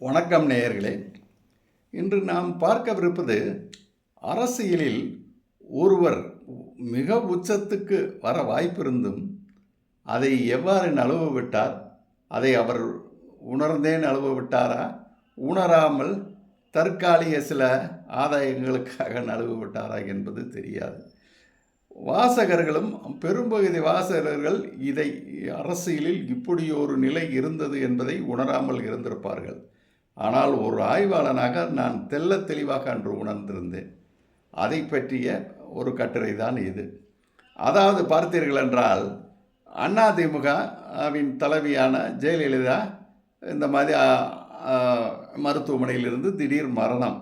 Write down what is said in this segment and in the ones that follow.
வணக்கம் நேயர்களே. இன்று நாம் பார்க்கவிருப்பது அரசியலில் ஒருவர் மிக உச்சத்துக்கு வர வாய்ப்பிருந்தும் அதை எவ்வாறு நழுவ விட்டார் அதை அவர் உணர்ந்தே நழுவ விட்டாரா உணராமல் தற்காலிக சில ஆதாயங்களுக்காக நழுவ விட்டாரா என்பது தெரியாது. வாசகர்களும் பெரும்பகுதி வாசகர்கள் இதை அரசியலில் இப்படி ஒரு நிலை இருந்தது என்பதை உணராமல் இருந்திருப்பார்கள். ஆனால் ஒரு ஆய்வாளனாக நான் தெல்ல தெளிவாக அன்று உணர்ந்திருந்தேன். அதை பற்றிய ஒரு கட்டுரை தான் இது. அதாவது பார்த்தீர்கள் என்றால் அதிமுகவின் தலைவியான ஜெயலலிதா இந்த மாதிரி மருத்துவமனையிலிருந்து திடீர் மரணம்.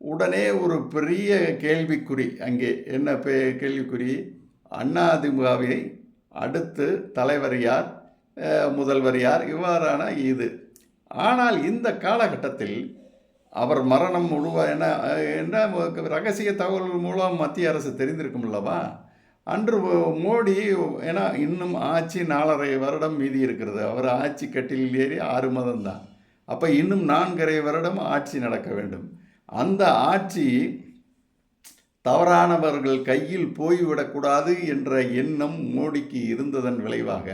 உடனே ஒரு பெரிய கேள்விக்குறி அங்கே என்ன பே கேள்விக்குறி? அதிமுகவை அடுத்து தலைவர் யார்? முதல்வர் யார்? இவ்வாறான இது. ஆனால் இந்த காலகட்டத்தில் அவர் மரணம் முழுவ என்ன என்ன ரகசிய தகவல்கள் மூலம் மத்திய அரசு தெரிந்திருக்கும் அல்லவா? அன்று மோடி ஏன்னா இன்னும் ஆட்சி நாலரை வருடம் மீதி இருக்கிறது. அவர் ஆட்சி கட்டிலில் ஏறி ஆறு மாதம் தான். அப்போ இன்னும் நான்கரை வருடம் ஆட்சி நடக்க வேண்டும். அந்த ஆட்சி தவறானவர்கள் கையில் போய்விடக்கூடாது என்ற எண்ணம் மோடிக்கு இருந்ததன் விளைவாக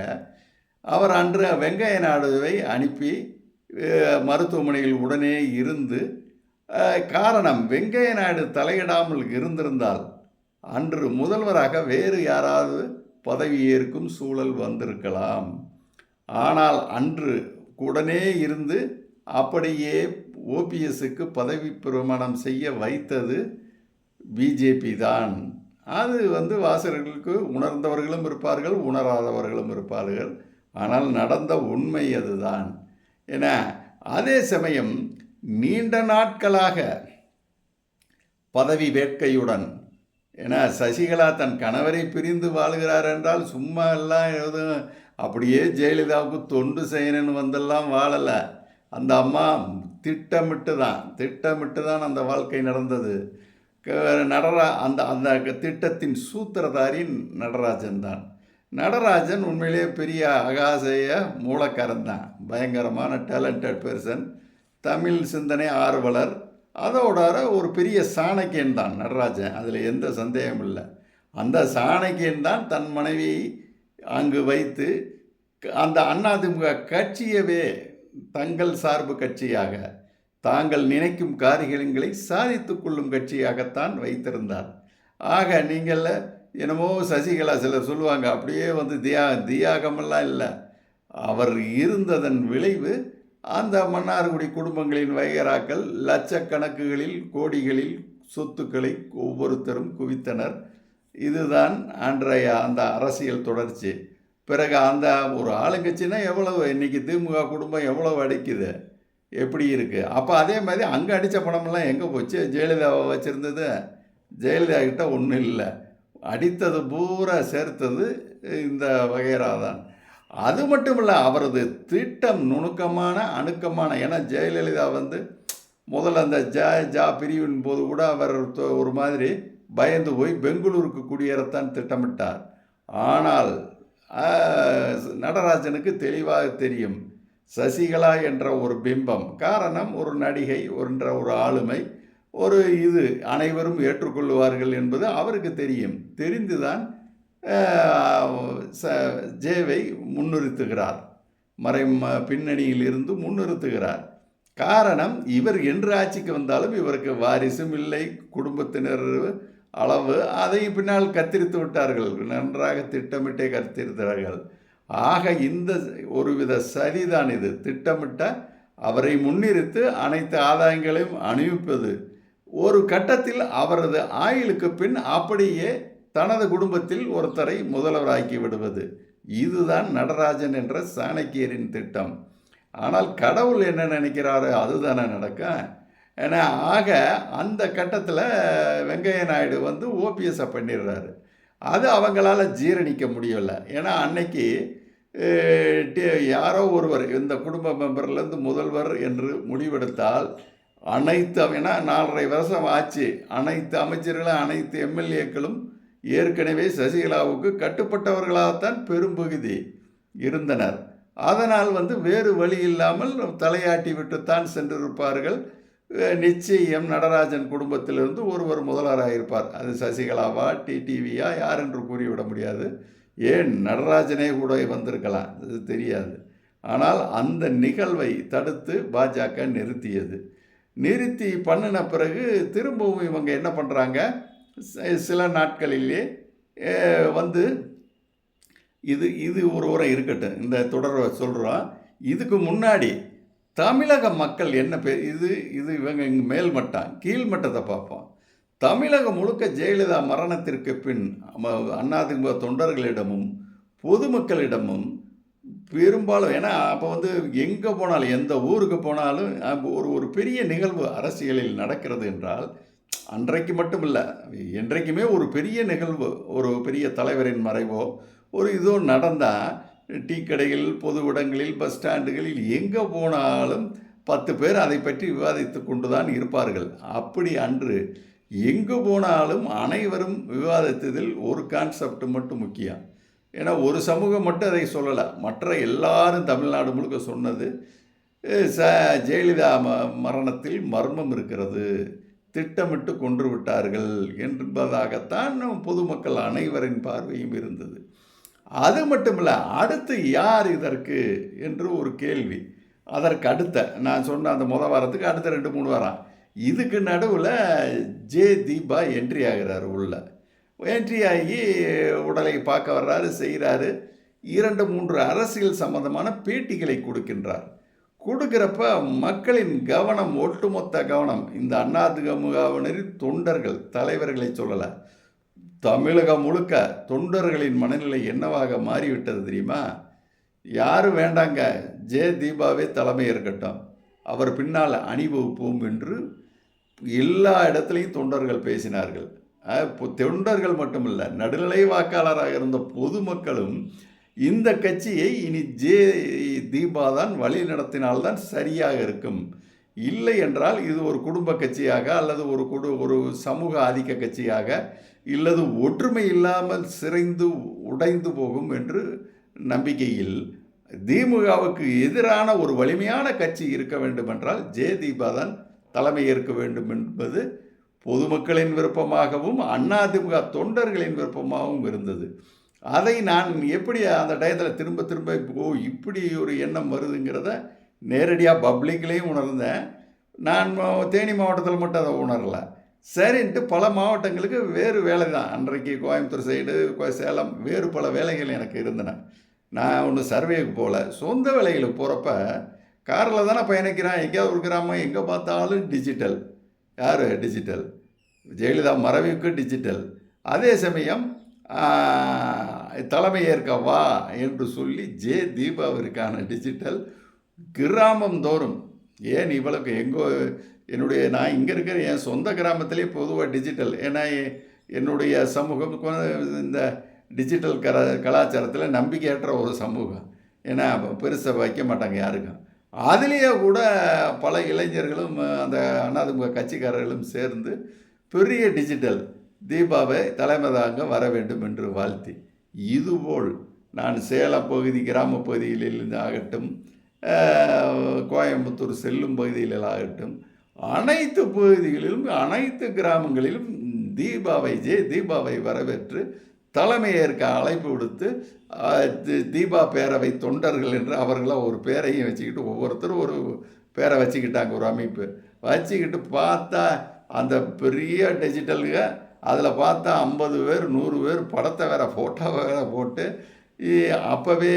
அவர் அன்று வெங்கைய நாடுவை அனுப்பி மருத்துவமனையில் உடனே இருந்து காரணம் வெங்கைய நாயுடு தலையிடாமல் இருந்திருந்தால் அன்று முதல்வராக வேறு யாராவது பதவி ஏற்கும் சூழல் வந்திருக்கலாம். ஆனால் அன்று உடனே இருந்து அப்படியே ஓபிஎஸ்க்கு பதவி பிரமாணம் செய்ய வைத்தது பிஜேபி தான். அது வந்து வாசகர்களுக்கு உணர்ந்தவர்களும் இருப்பார்கள் உணராதவர்களும் இருப்பார்கள். ஆனால் நடந்த உண்மை அதுதான். என அதே சமயம் நீண்ட நாட்களாக பதவி வேட்கையுடன் ஏன்னா சசிகலா தன் கணவரை பிரிந்து வாழ்கிறார் என்றால் சும்மா எல்லாம் எதுவும் அப்படியே ஜெயலலிதாவுக்கு தொண்டு செய்யணும்னு வந்தெல்லாம் வாழலை. அந்த அம்மா திட்டமிட்டு தான் திட்டமிட்டு தான் அந்த வாழ்க்கை நடந்தது. நடரா அந்த அந்த திட்டத்தின் சூத்திரதாரி நடராஜன் தான் நடராஜன் உண்மையிலேயே பெரிய அகாசைய மூலக்காரன் தான் பயங்கரமான டேலண்டட் பெர்சன் தமிழ் சிந்தனை ஆர்வலர். அதோட ஒரு பெரிய சாணக்கியன் தான் நடராஜன். அதில் எந்த சந்தேகமும் இல்லை. அந்த சாணக்கியன் தான் தன் மனைவி அங்கு வைத்து அந்த அதிமுக கட்சியவே தங்கள் சார்பு கட்சியாக தாங்கள் நினைக்கும் காரியங்களை சாதித்து கொள்ளும் கட்சியாகத்தான் வைத்திருந்தார். ஆக நீங்கள் என்னமோ சசிகலா சிலர் சொல்லுவாங்க அப்படியே வந்து தியா தியாகமெல்லாம் இல்லை. அவர் இருந்ததன் விளைவு அந்த மன்னார்குடி குடும்பங்களின் வைகராக்கள் லட்சக்கணக்குகளில் கோடிகளில் சொத்துக்களை ஒவ்வொருத்தரும் குவித்தனர். இதுதான் அன்றைய அந்த அரசியல் தொடர்ச்சி. பிறகு அந்த ஒரு ஆளுங்கட்சினா எவ்வளவு இன்றைக்கி திமுக குடும்பம் எவ்வளவு அடிக்குது? எப்படி இருக்குது அப்போ அதே மாதிரி அங்கே அடித்த பணமெல்லாம் எங்கே போச்சு? ஜெயலலிதாவை வச்சுருந்தது? ஜெயலலிதா கிட்ட ஒன்றும் இல்லை. அடித்தது பூரா சேர்த்தது இந்த வகைரா தான் அது மட்டும் இல்லை அவரது திட்டம் நுணுக்கமான அணுக்கமான ஏன்னா ஜெயலலிதா வந்து முதல்ல அந்த ஜா ஜா பிரிவின் போது கூட அவர் ஒரு மாதிரி பயந்து போய் பெங்களூருக்கு குடியேறத்தான் திட்டமிட்டார். ஆனால் நடராஜனுக்கு தெளிவாக தெரியும் சசிகலா என்ற ஒரு பிம்பம் காரணம் ஒரு நடிகை என்ற ஒரு ஆளுமை ஒரு இது அனைவரும் ஏற்றுக்கொள்வார்கள் என்பது அவருக்கு தெரியும். தெரிந்துதான் ச ஜேவை முன்னிறுத்துகிறார். மறை ம- பின்னணியில் இருந்து முன்னிறுத்துகிறார். காரணம் இவர் என்று ஆட்சிக்கு வந்தாலும் இவருக்கு வாரிசும் இல்லை குடும்பத்தினர் அளவு அதை பின்னால் கத்திரித்து விட்டார்கள். நன்றாக திட்டமிட்டே கத்திருக்கிறார்கள் ஆக இந்த ஒருவித சரிதான் இது. திட்டமிட்ட அவரை முன்னிறுத்து அனைத்து ஆதாயங்களையும் அணிவிப்பது ஒரு கட்டத்தில் அவரது ஆயுளுக்கு பின் அப்படியே தனது குடும்பத்தில் ஒருத்தரை முதல்வராக்கி விடுவது. இதுதான் நடராஜன் என்ற சாணக்கியரின் திட்டம். ஆனால் கடவுள் என்ன நினைக்கிறாரோ? அதுதானே நடக்கும் ஏன்னா ஆக அந்த கட்டத்தில் வெங்கைய நாயுடு வந்து ஓபிஎஸ்ஸை பண்ணிடுறாரு. அது அவங்களால ஜீரணிக்க முடியலை. ஏன்னா அன்னைக்கு யாரோ ஒருவர் இந்த குடும்ப மெம்பர்லேருந்து முதல்வர் என்று முடிவெடுத்தால் அனைத்து ஏன்னா நாலரை வருஷம் ஆச்சு. அனைத்து அமைச்சர்களும் அனைத்து எம்எல்ஏக்களும் ஏற்கனவே சசிகலாவுக்கு கட்டுப்பட்டவர்களாகத்தான் பெரும்பகுதி இருந்தனர். அதனால் வந்து வேறு வழி இல்லாமல் தலையாட்டி விட்டுத்தான் சென்றிருப்பார்கள். நிச்சயம் நடராஜன் குடும்பத்திலிருந்து ஒருவர் முதல்வராக இருப்பார் அது சசிகலாவா டிடிவியா யார் என்று கூறிவிட முடியாது. ஏன்? நடராஜனே கூட வந்திருக்கலாம். அது தெரியாது. ஆனால் அந்த நிகழ்வை தடுத்து பாஜக நிறுத்தியது. நிறுத்தி பண்ணின பிறகு திரும்பவும் இவங்க என்ன பண்ணுறாங்க சில நாட்களிலே வந்து இது இது ஒரு உரம் இருக்கட்டும். இந்த தொடரை சொல்கிறோம் இதுக்கு முன்னாடி தமிழக மக்கள் என்ன பே இது இது இவங்க இங்கே மேல்மட்டம் கீழ்மட்டத்தை பார்ப்போம். தமிழகம் முழுக்க ஜெயலலிதா மரணத்திற்கு பின் அண்ணாதிமுக தொண்டர்களிடமும் பொதுமக்களிடமும் பெரும்பாலும் ஏன்னா அப்போ வந்து எங்கே போனாலும் எந்த ஊருக்கு போனாலும் ஒரு ஒரு பெரிய நிகழ்வு அரசியலில் நடக்கிறது என்றால் அன்றைக்கு மட்டும் இல்லை என்றைக்குமே ஒரு பெரிய நிகழ்வு ஒரு பெரிய தலைவரின் மறைவோ ஒரு இதோ நடந்தால் டீ கடைகள் பொது இடங்களில் பஸ் ஸ்டாண்டுகளில் எங்கே போனாலும் பத்து பேர் அதை பற்றி விவாதித்து கொண்டு தான் இருப்பார்கள். அப்படி அன்று எங்கு போனாலும் அனைவரும் விவாதித்ததில் ஒரு கான்செப்ட் மட்டும் முக்கியம். ஏன்னா ஒரு சமூகம் மட்டும் அதை சொல்லலை. மற்ற எல்லாரும் தமிழ்நாடு முழுக்க சொன்னது ச ஜெயலலிதா ம மரணத்தில் மர்மம் இருக்கிறது. திட்டமிட்டு கொன்று விட்டார்கள் என்பதாகத்தான் பொதுமக்கள் அனைவரின் பார்வையும் இருந்தது. அது மட்டும் இல்லை அடுத்து யார் இதற்கு என்று ஒரு கேள்வி. அதற்கு அடுத்த நான் சொன்ன அந்த முத வாரத்துக்கு அடுத்த ரெண்டு மூணு வாரம். இதுக்கு நடுவில் ஜே தீபா என்ட்ரி ஆகிறார் உள்ள. என்ட்ரி ஆகி உடலை பார்க்க வர்றாரு செய்கிறாரு. இரண்டு மூன்று அரசியல் சம்பந்தமான பேட்டிகளை கொடுக்கின்றார். கொடுக்குறப்ப மக்களின் கவனம் ஒட்டுமொத்த கவனம் இந்த அண்ணாதிமுகவினரின் தொண்டர்கள் தலைவர்களை சொல்லலை. தமிழகம் முழுக்க தொண்டர்களின் மனநிலை என்னவாக மாறிவிட்டது தெரியுமா? யாரும் வேண்டாங்க? ஜே. தீபாவே தலைமை இருக்கட்டும் அவர் பின்னால் அணிவகுப்போம் என்று எல்லா இடத்துலையும் தொண்டர்கள் பேசினார்கள். தொண்டர்கள் மட்டுமல்ல நடுநிலை வாக்காளராக இருந்த பொதுமக்களும் இந்த கட்சியை இனி ஜே தீபா தான் வழி நடத்தினால்தான் சரியாக இருக்கும். இல்லை என்றால் இது ஒரு குடும்ப கட்சியாக அல்லது ஒரு குடு ஒரு சமூக ஆதிக்க கட்சியாக இல்லது ஒற்றுமை இல்லாமல் சிறைந்து உடைந்து போகும் என்று நம்பிக்கையில் திமுகவுக்கு எதிரான ஒரு வலிமையான கட்சி இருக்க வேண்டுமென்றால் ஜே தீபா தான் தலைமை ஏற்க வேண்டும் என்பது பொதுமக்களின் விருப்பமாகவும் அதிமுக தொண்டர்களின் விருப்பமாகவும் இருந்தது. அதை நான் எப்படி அந்த டயத்தில் திரும்ப திரும்ப ஓ இப்படி ஒரு எண்ணம் வருதுங்கிறத நேரடியாக பப்ளிக்லேயும் உணர்ந்தேன். நான் தேனி மாவட்டத்தில் மட்டும் அதை உணரலை. சரின்ட்டு பல மாவட்டங்களுக்கு வேறு வேலை தான். அன்றைக்கு கோயம்புத்தூர் சைடு கோ- சேலம் வேறு பல வேலைகள் எனக்கு இருந்தன. நான் ஒன்று சர்வேக்கு போகல சொந்த வேலைகளுக்கு போகிறப்ப காரில் தானே பயணிக்கிறேன். எங்கேயாவது ஒரு கிராமம் எங்கே பார்த்தாலும் டிஜிட்டல் யார்? டிஜிட்டல் ஜெயலலிதா மறைவுக்கு டிஜிட்டல் அதே சமயம் தலைமை ஏற்கவா என்று சொல்லி ஜே தீபாவிற்கான டிஜிட்டல் கிராமம் தோறும். ஏன் இவ்வளவுக்கு எங்கோ என்னுடைய நான் இங்கே இருக்கிற என் சொந்த கிராமத்திலே பொதுவாக டிஜிட்டல் ஏன்னா என்னுடைய சமூகம் கொ- இந்த டிஜிட்டல் கலா கலாச்சாரத்தில் நம்பிக்கையற்ற ஒரு சமூகம். ஏன்னா பெருசாக வைக்க மாட்டாங்க யாருக்கும். அதுலேயே கூட பல இளைஞர்களும் அந்த அண்ணாதிமுக கட்சிக்காரர்களும் சேர்ந்து பெரிய டிஜிட்டல் தீபாவை தலைமதாக வர வேண்டும் என்று வாழ்த்தி. இதுபோல் நான் சேலம் பகுதி கிராம பகுதிகளில் ஆகட்டும் கோயம்புத்தூர் செல்லும் பகுதிகளில் ஆகட்டும் அனைத்து பகுதிகளிலும் அனைத்து கிராமங்களிலும் தீபாவை ஜே தீபாவை வரவேற்று தலைமையேற்க அழைப்பு விடுத்து தி- தீபா பேரவை தொண்டர்கள் என்று அவர்களாக ஒரு பேரையும் வச்சுக்கிட்டு ஒவ்வொருத்தரும் ஒரு பேரை வச்சுக்கிட்டாங்க ஒரு அமைப்பு. வச்சுக்கிட்டு பார்த்தா அந்த பெரிய டிஜிட்டலுங்க அதில் பார்த்தா ஐம்பது பேர் நூறு பேர் படத்தை வேற ஃபோட்டோவை வேற போட்டு அப்போவே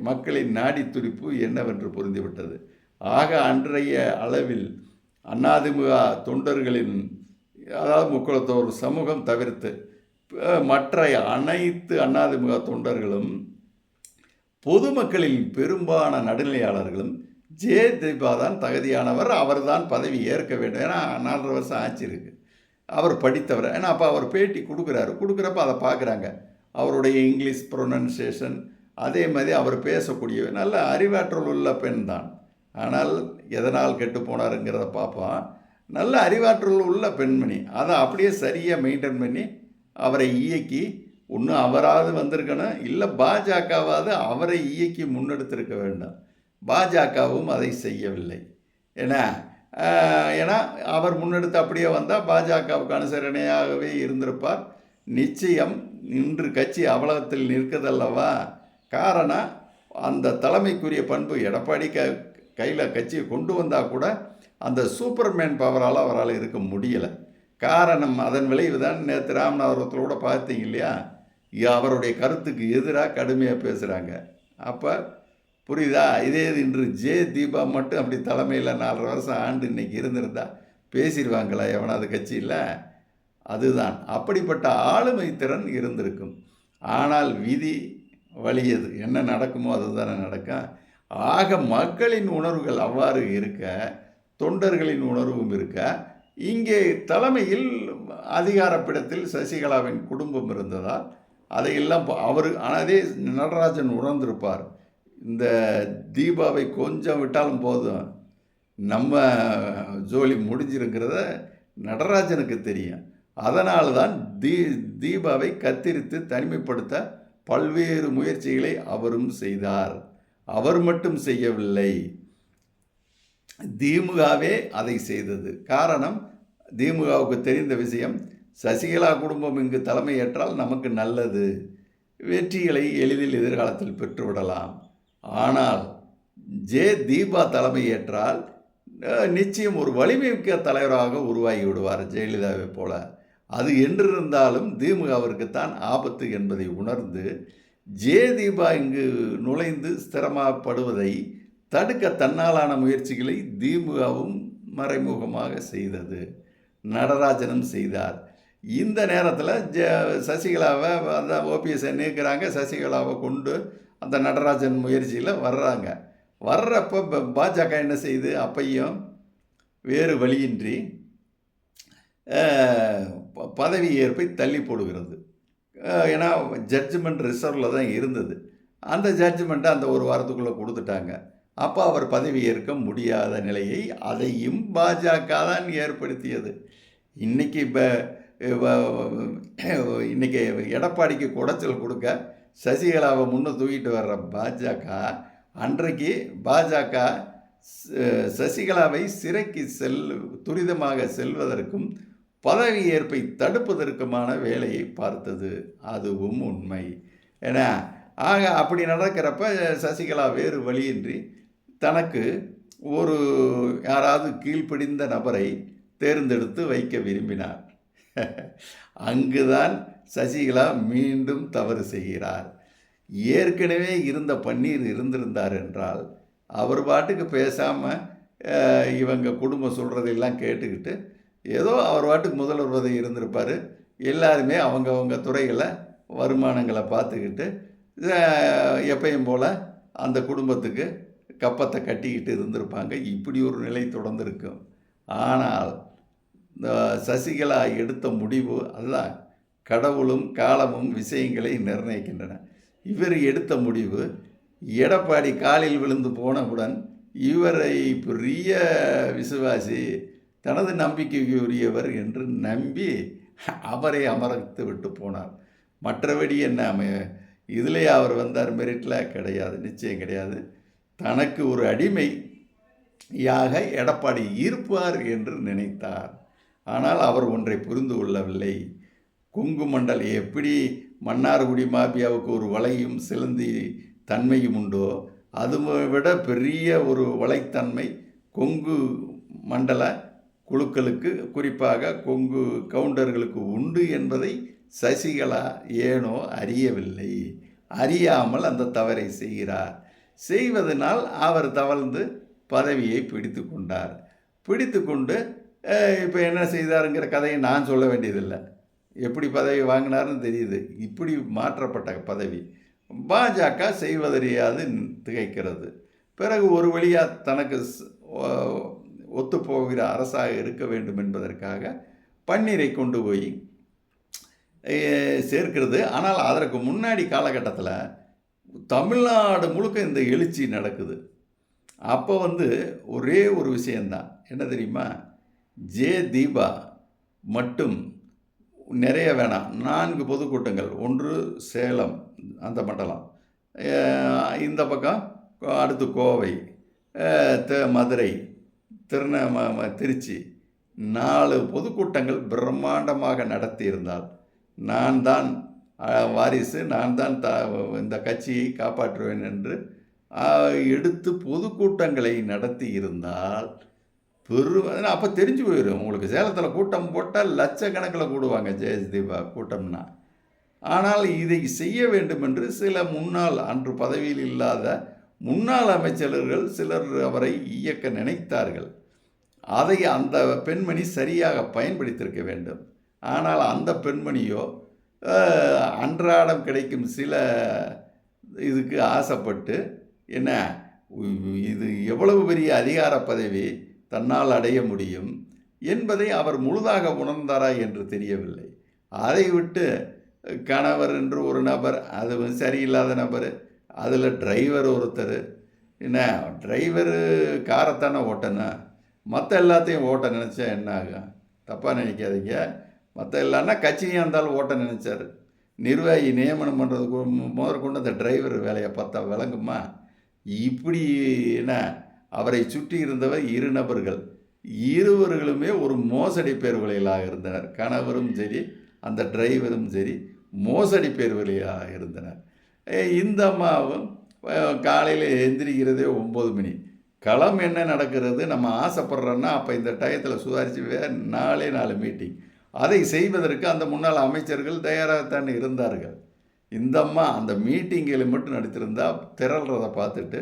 மக்களின் நாடி துடிப்பு என்னவென்று புரிந்துவிட்டது. ஆக அன்றைய அளவில் அண்ணாதிமுக தொண்டர்களின் அதாவது முக்குளத்தோர் சமூகம் தவிர்த்து மற்ற அனைத்து அண்ணாதிமுக தொண்டர்களும் பொதுமக்களில் பெரும்பாலான நடுநிலையாளர்களும் ஜே தீபா தான் தகுதியானவர் அவர்தான் பதவி ஏற்க வேண்டும். ஏன்னா நாலரை வருஷம் ஆட்சி இருக்கு. அவர் படித்தவர். ஏன்னா அப்போ அவர் பேட்டி கொடுக்குறாரு. கொடுக்குறப்ப அதை பார்க்குறாங்க. அவருடைய இங்கிலீஷ் ப்ரொனன்சியேஷன் அதே மாதிரி அவர் பேசக்கூடிய நல்ல அறிவாற்றல் உள்ள பெண் தான். ஆனால் எதனால் கெட்டு போனாருங்கிறத பார்ப்போம் நல்ல அறிவாற்றல் உள்ள பெண்மணி. அதை அப்படியே சரியாக மெயின்டைன் பண்ணி அவரை இயக்கி ஒன்று அவராவது வந்திருக்கணும் இல்லை பாஜகவாவது அவரை இயக்கி முன்னெடுத்திருக்க வேண்டும். பாஜகவும் அதை செய்யவில்லை. ஏன்னா ஏன்னா அவர் முன்னெடுத்து அப்படியே வந்தால் பாஜகவுக்கு அனுசரணையாகவே இருந்திருப்பார். நிச்சயம் இன்று கட்சி அவலகத்தில் நிற்கதல்லவா? காரணம் அந்த தலைமைக்குரிய பண்பு எடப்பாடி க கையில் கட்சியை கொண்டு வந்தால் கூட அந்த சூப்பர்மேன் பவரால் அவரால் இருக்க முடியலை. காரணம் அதன் விளைவு தான் நேற்று ராமநாதபுரத்தில் கூட பார்த்தீங்க இல்லையா? அவருடைய கருத்துக்கு எதிராக கடுமையாக பேசுகிறாங்க அப்போ புரியுதா? இதே இது இன்று ஜே தீபா மட்டும் அப்படி தலைமையில் நாலரை வருஷம் ஆண்டு இன்னைக்கு இருந்திருந்தா பேசிடுவாங்களா எவனாவது கட்சியில்? அதுதான். அப்படிப்பட்ட ஆளுமை திறன் இருந்திருக்கும். ஆனால் விதி வலியது. என்ன நடக்குமோ அதுதானே நடக்கும் ஆக மக்களின் உணர்வுகள் அவ்வாறு இருக்க தொண்டர்களின் உணர்வும் இருக்க இங்கே தலைமையில் அதிகாரப்பிடத்தில் சசிகலாவின் குடும்பம் இருந்ததால் அதையெல்லாம் அவர் அதே நடராஜன் உணர்ந்திருப்பார். இந்த தீபாவை கொஞ்சம் விட்டாலும் போதும். நம்ம ஜோலி முடிஞ்சிருக்கிறத நடராஜனுக்கு தெரியும். அதனால் தான் தீ தீபாவை கத்திரித்து தனிமைப்படுத்த பல்வேறு முயற்சிகளை அவரும் செய்தார். அவர் மட்டும் செய்யவில்லை. திமுகவே அதை செய்தது. காரணம் திமுகவுக்கு தெரிந்த விஷயம் சசிகலா குடும்பம் இங்கு தலைமையேற்றால் நமக்கு நல்லது. வெற்றிகளை எளிதில் எதிர்காலத்தில் பெற்றுவிடலாம். ஆனால் ஜே தீபா தலைமையேற்றால் நிச்சயம் ஒரு வலிமைமிக்க தலைவராக உருவாகி விடுவார் ஜெயலலிதாவை போல. அது என்றிருந்தாலும் திமுகவிற்குத்தான் ஆபத்து என்பதை உணர்ந்து ஜே தீபா இங்கு நுழைந்து ஸ்திரமாகப்படுவதை தடுக்க தன்னாலான முயற்சிகளை திமுகவும் மறைமுகமாக செய்தது. நடராஜனும் செய்தார். இந்த நேரத்தில் ஜ சசிகலாவை அந்த ஓபிஎஸ் நிற்கிறாங்க சசிகலாவை கொண்டு அந்த நடராஜன் முயற்சியில் வர்றாங்க. வர்றப்போ பாஜக என்ன செய்யுது அப்பையும் வேறு வழியின்றி ப- பதவி ஏற்பை தள்ளி போடுகிறது. ஏன்னா ஜட்ஜ்மெண்ட் ரிசர்வில் தான் இருந்தது. அந்த ஜட்ஜ்மெண்ட்டை அந்த ஒரு வாரத்துக்குள்ளே கொடுத்துட்டாங்க. அப்போ அவர் பதவி ஏற்க முடியாத நிலையை அதையும் பாஜக தான் ஏற்படுத்தியது. இன்னைக்கு இப்போ இன்றைக்கி எடப்பாடிக்கு குடைச்சல் கொடுக்க சசிகலாவை முன்னே தூக்கிட்டு வர்ற பாஜக அன்றைக்கு பாஜக சசிகலாவை சிறைக்கு செல் துரிதமாக செல்வதற்கும் பதவி ஏற்பை தடுப்பதற்குமான வேலையை பார்த்தது. அதுவும் உண்மை. ஏன்னா ஆக அப்படி நடக்கிறப்ப சசிகலா வேறு வழியின்றி தனக்கு ஒரு யாராவது கீழ்ப்படிந்த நபரை தேர்ந்தெடுத்து வைக்க விரும்பினார். அங்குதான் சசிகலா மீண்டும் தவறு செய்கிறார். ஏற்கனவே இருந்த பன்னீர் இருந்திருந்தார் என்றால் அவர் பாட்டுக்கு பேசாமல் இவங்க குடும்பம் சொல்கிறதெல்லாம் கேட்டுக்கிட்டு ஏதோ அவர் பாட்டுக்கு முதல்வர் பதவி இருந்திருப்பார். எல்லாருமே அவங்கவங்க துறைகளை வருமானங்களை பார்த்துக்கிட்டு எப்பயும் போல் அந்த குடும்பத்துக்கு கப்பத்தை கட்டிக்கிட்டு இருந்திருப்பாங்க. இப்படி ஒரு நிலை தொடர்ந்துருக்கும் ஆனால் இந்த சசிகலா எடுத்த முடிவு அதுதான். கடவுளும் காலமும் விஷயங்களை நிர்ணயிக்கின்றன. இவர் எடுத்த முடிவு எடப்பாடி காலில் விழுந்து போனவுடன் இவரை பெரிய விசுவாசி தனது நம்பிக்கைக்கு உரியவர் என்று நம்பி அவரை அமர்த்து விட்டு போனார். மற்றபடி என்ன இதிலே அவர் வந்தார் மெரிட்டில் கிடையாது நிச்சயம் கிடையாது. தனக்கு ஒரு அடிமை யாக எடப்பாடி இருப்பார் என்று நினைத்தார். ஆனால் அவர் ஒன்றை புரிந்து கொள்ளவில்லை. கொங்கு மண்டல் எப்படி மன்னார்குடி மாபியாவுக்கு ஒரு வலையும் சிலந்தி தன்மையும் உண்டோ அது விட பெரிய ஒரு வலைத்தன்மை கொங்கு மண்டல குழுக்களுக்கு குறிப்பாக கொங்கு கவுண்டர்களுக்கு உண்டு என்பதை சசிகலா ஏனோ அறியவில்லை. அறியாமல் அந்த தவறை செய்கிறார். செய்வதனால் அவர் தவழ்ந்து பதவியை பிடித்து கொண்டார். பிடித்து கொண்டு இப்போ என்ன செய்தாருங்கிற கதையை நான் சொல்ல வேண்டியதில்லை. எப்படி பதவி வாங்கினாருன்னு தெரியுது. இப்படி மாற்றப்பட்ட பதவி. பாஜக செய்வதறியாது திகைக்கிறது. பிறகு ஒரு வழியாக தனக்கு ஒத்துப்போகிற அரசாக இருக்க வேண்டும் என்பதற்காக பன்னீரை கொண்டு போய் சேர்க்கிறது. ஆனால் அதற்கு முன்னாடி காலகட்டத்தில் தமிழ்நாடு முழுக்க இந்த எழுச்சி நடக்குது. அப்போ வந்து ஒரே ஒரு விஷயந்தான் என்ன தெரியுமா? ஜே தீபா மட்டும் நிறைய வேணாம். நான்கு பொதுக்கூட்டங்கள். ஒன்று சேலம் அந்த மண்டலம். இந்த பக்கம் அடுத்து கோவை த- மதுரை திருந திருச்சி. நாலு பொதுக்கூட்டங்கள் பிரம்மாண்டமாக நடத்தியிருந்தால் நான் தான் வாரிசு நான் தான் த இந்த கட்சியை காப்பாற்றுவேன் என்று எடுத்து பொதுக்கூட்டங்களை நடத்தி இருந்தால் பெரும் அப்போ தெரிஞ்சு போயிடும் உங்களுக்கு சேலத்தில் கூட்டம் போட்டால் லட்சக்கணக்கில் கூடுவாங்க ஜெயதீபா கூட்டம்னா. ஆனால் இதை செய்ய வேண்டும் என்று சில முன்னாள் அன்று பதவியில் இல்லாத முன்னாள் அமைச்சர்கள் சிலர் அவரை இயக்க நினைத்தார்கள். அதை அந்த பெண்மணி சரியாக பயன்படுத்தியிருக்க வேண்டும். ஆனால் அந்த பெண்மணியோ அன்றாடம் கிடைக்கும் சில இதுக்கு ஆசைப்பட்டு என்ன இது எவ்வளவு பெரிய அதிகார பதவி தன்னால் அடைய முடியும் என்பதை அவர் முழுதாக உணர்ந்தாரா என்று தெரியவில்லை. அதை விட்டு கணவர் என்று ஒரு நபர் அது சரியில்லாத நபர் அதில் டிரைவர் ஒருத்தர் என்ன டிரைவரு காரைத்தானே ஓட்டணும். மற்ற எல்லாத்தையும் ஓட்ட நினச்சா என்ன ஆகும்? தப்பாக நினைக்காதீங்க. மற்ற இல்லைன்னா கட்சியும் இருந்தாலும் ஓட்ட நினச்சார். நிர்வாகி நியமனம் பண்ணுறதுக்கு முதற்கொண்டு அந்த டிரைவர் வேலையை பார்த்தா விளங்குமா? இப்படி என்ன? அவரை சுற்றி இருந்தவர் இரு நபர்கள். இருவர்களுமே ஒரு மோசடி பேர்வழிகளாக இருந்தனர். கணவரும் சரி அந்த டிரைவரும் சரி மோசடி பேர்வழியாக இருந்தனர். இந்த அம்மாவும் காலையில் எந்திரிக்கிறதே ஒம்பது மணி. களம் என்ன நடக்கிறது? நம்ம ஆசைப்படுறோன்னா அப்போ இந்த டயத்தில் சுதாரித்து வேறு நாலே நாலு மீட்டிங் அதை செய்வதற்கு அந்த முன்னாள் அமைச்சர்கள் தயாராகத்தான் இருந்தார்கள். இந்த அம்மா அந்த மீட்டிங்கில் மட்டும் நடித்திருந்தா திரள்றதை பார்த்துட்டு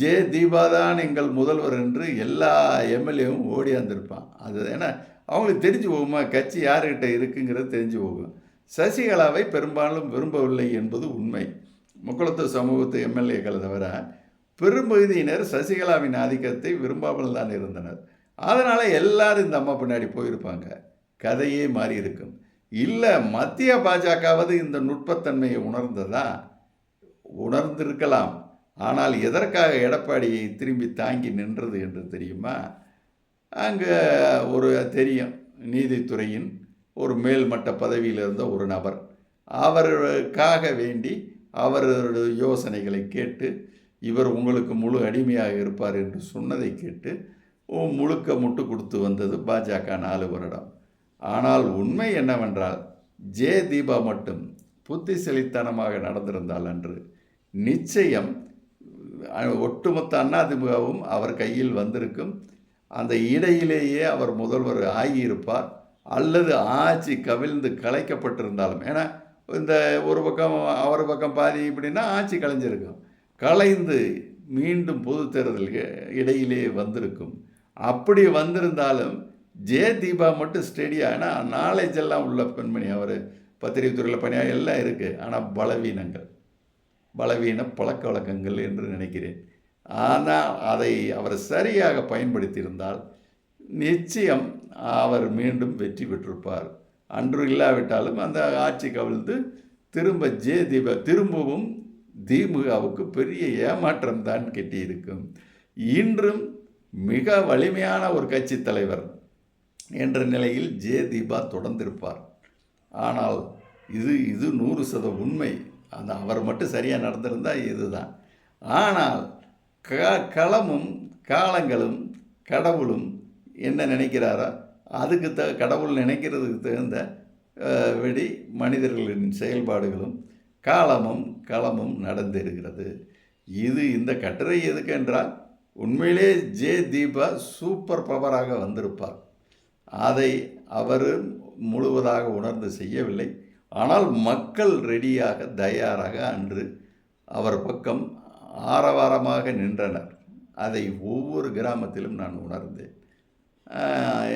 ஜே தீபா தான் எங்கள் முதல்வர் என்று எல்லா எம்எல்ஏவும் ஓடியாந்திருப்பான் அது ஏன்னா அவங்களுக்கு தெரிஞ்சு போகுமா கட்சி யார்கிட்ட இருக்குங்கிறது தெரிஞ்சு போகும். சசிகலாவை பெரும்பாலும் விரும்பவில்லை என்பது உண்மை. முக்குளத்து சமூகத்து எம்எல்ஏக்கள் தவிர பெரும்பகுதியினர் சசிகலாவின் ஆதிக்கத்தை விரும்பாமல் தான் இருந்தனர். அதனால் எல்லாரும் இந்த அம்மா பின்னாடி போயிருப்பாங்க. கதையே மாறி இருக்கும் இல்லை மத்திய பாஜகவது இந்த நுட்பத்தன்மையை உணர்ந்ததா? உணர்ந்திருக்கலாம். ஆனால் எதற்காக எடப்பாடியை திரும்பி தாங்கி நின்றது என்று தெரியுமா? அங்கே ஒரு தெரியும். நீதித்துறையின் ஒரு மேல்மட்ட பதவியில் இருந்த ஒரு நபர். அவருக்காக வேண்டி அவரது யோசனைகளை கேட்டு இவர் உங்களுக்கு முழு அடிமையாக இருப்பார் என்று சொன்னதை கேட்டு முழுக்க முட்டு கொடுத்து வந்தது பாஜக நாலு வருடம். ஆனால் உண்மை என்னவென்றால் ஜே தீபா மட்டும் புத்திசலித்தனமாக நடந்திருந்தால் அன்று நிச்சயம் ஒட்டுமொத்த அதிமுகவும் அவர் கையில் வந்திருக்கும். அந்த இடையிலேயே அவர் முதல்வர் ஆகியிருப்பார். அல்லது ஆட்சி கவிழ்ந்து கலைக்கப்பட்டிருந்தாலும். ஏன்னா இந்த ஒரு பக்கம் அவர் பக்கம் பாதி இப்படின்னா ஆட்சி கலைஞ்சிருக்கும். கலைந்து மீண்டும் பொது தேர்தல் இடையிலே வந்திருக்கும். அப்படி வந்திருந்தாலும் ஜே தீபா மட்டும் ஸ்டெடியா ஏன்னா நாலேஜ் எல்லாம் உள்ள பெண்மணி அவர். பத்திரிகை துறையில் பணியாக எல்லாம் இருக்குது ஆனால் பலவீனங்கள். பலவீன பழக்க வழக்கங்கள் என்று நினைக்கிறேன். ஆனால் அதை அவர் சரியாக பயன்படுத்தியிருந்தால் நிச்சயம் அவர் மீண்டும் வெற்றி பெற்றிருப்பார். அன்று இல்லாவிட்டாலும் அந்த ஆட்சி கவிழ்ந்து திரும்ப ஜே தீபா திரும்பவும் திமுகவுக்கு பெரிய ஏமாற்றம் தான் கிட்டியிருக்கும். இன்றும் மிக வலிமையான ஒரு கட்சி தலைவர் என்ற நிலையில் ஜே தீபா தொடர்ந்திருப்பார். ஆனால் இது இது நூறு சத உண்மை. அந்த அவர் மட்டும் சரியாக நடந்திருந்தால் இதுதான். ஆனால் க களமும் காலங்களும் கடவுளும் என்ன நினைக்கிறாரோ அதுக்கு த கடவுள் நினைக்கிறதுக்கு தகுந்த வெடி மனிதர்களின் செயல்பாடுகளும் காலமும் களமும் நடந்திருக்கிறது. இது இந்த கட்டுரை எதுக்கென்றால் உண்மையிலே ஜே தீபா சூப்பர் பவராக வந்திருப்பார். அதை அவர் முழுவதாக உணர்ந்து செய்யவில்லை. ஆனால் மக்கள் ரெடியாக தயாராக அன்று அவர் பக்கம் ஆரவாரமாக நின்றனர். அதை ஒவ்வொரு கிராமத்திலும் நான் உணர்ந்தேன்.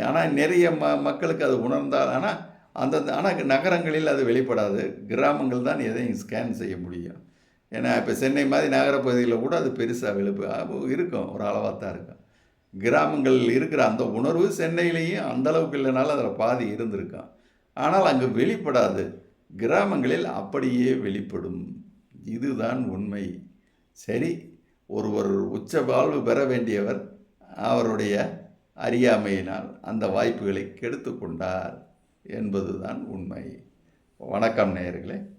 ஆனால் நிறைய ம மக்களுக்கு அது உணர்ந்தால் ஆனால் அந்த ஆனால் நகரங்களில் அது வெளிப்படாது. கிராமங்கள் தான் எதையும் ஸ்கேன் செய்ய முடியும். ஏன்னா இப்போ சென்னை மாதிரி நகரப்பகுதியில் கூட அது பெருசாக வெளிப்பு இருக்கும். ஒரு அளவாக தான் இருக்கும். கிராமங்களில் இருக்கிற அந்த உணர்வு சென்னையிலேயும் அந்த அளவுக்கு இல்லைனாலும் அதில் பாதி இருந்திருக்கும் ஆனால் அங்கு வெளிப்படாது. கிராமங்களில் அப்படியே வெளிப்படும். இதுதான் உண்மை. சரி ஒருவர் உச்ச வாழ்வு பெற வேண்டியவர் அவருடைய அறியாமையினால் அந்த வாய்ப்புகளை கெடுத்து கொண்டார் என்பதுதான் உண்மை. வணக்கம் நேயர்களே.